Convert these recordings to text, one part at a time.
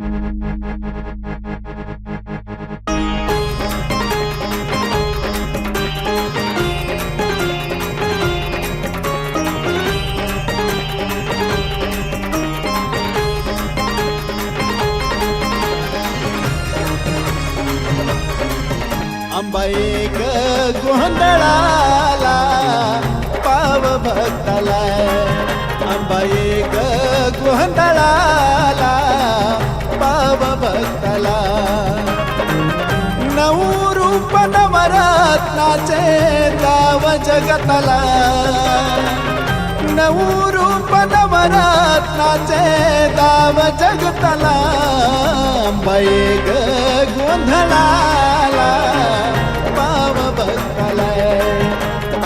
अंबाईक गोंधळाला पाव भक्ताला. अंबाई नवरत्नाचे दाव जगतला नऊ रूप नवरत्नाचे दाव जगतला आंबा गोंधळाला पाव भक्ताला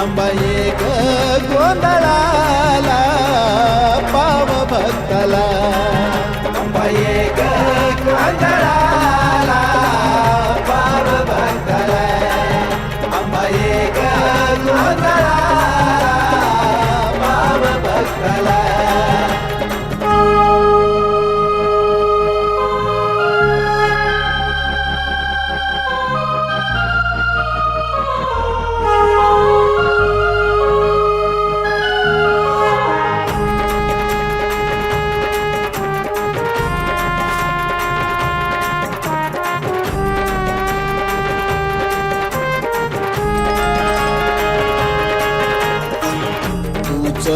आंबा एक गोंधळाला पाव भक्ताला आंबा एक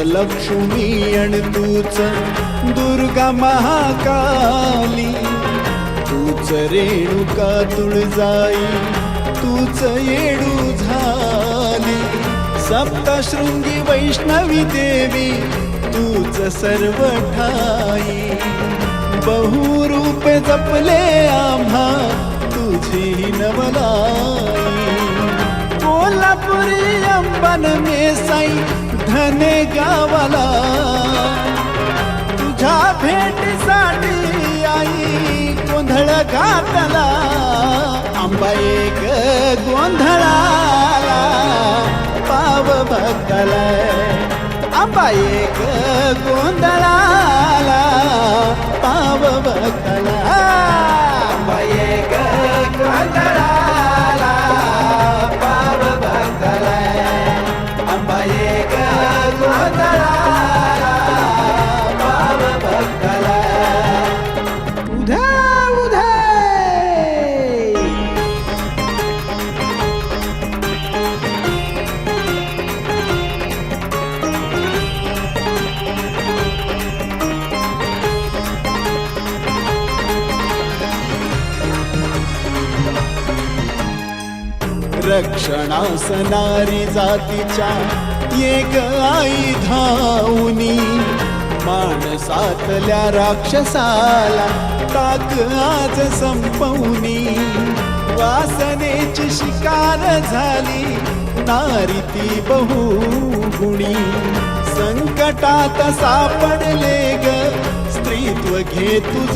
लक्ष्मी आणि तूच दुर्गा महाकाली. तूच रेणुका तुळजाई तूच येडू झाली. सप्तशृंगी वैष्णवी देवी तूच सर्व ठाई. बहुरूप जपले आम्हा तुझी नवलाई. कोल्हापुरी अंबन मेसाई गाणे गावाला तुझ्या भेटीसाठी आई गोंधळ घातला आंबा एक गोंधळाला पाव भक्तला आंबा एक गोंधळा रक्षणासनारी जातीच्या एक आई धावनी माणसातल्या राक्षसाला ताक आज संपवनी. वासनेची शिकार झाली नारी ती बहुगुणी. संकटात सापडले ग स्त्रीत्व घे तू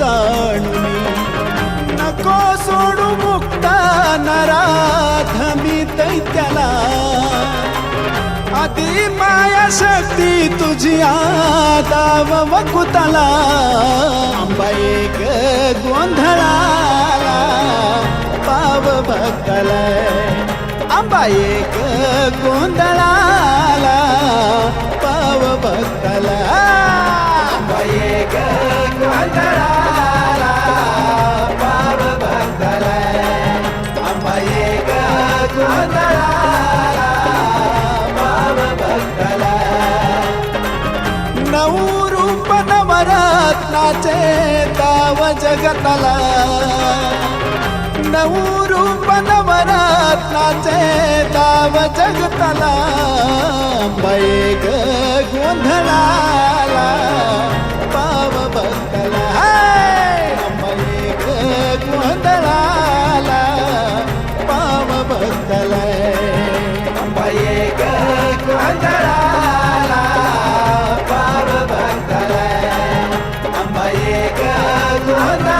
शक्ती तुझी आदाव वकुताला. आंबा एक गोंधळाला पाव भक्ताला आंबा एक गोंधळाला पाव भक्ताला आंबा एक जगताला. नऊ रूप नवरत्नाचे दाव जगताला. बैग गोंधळा Mata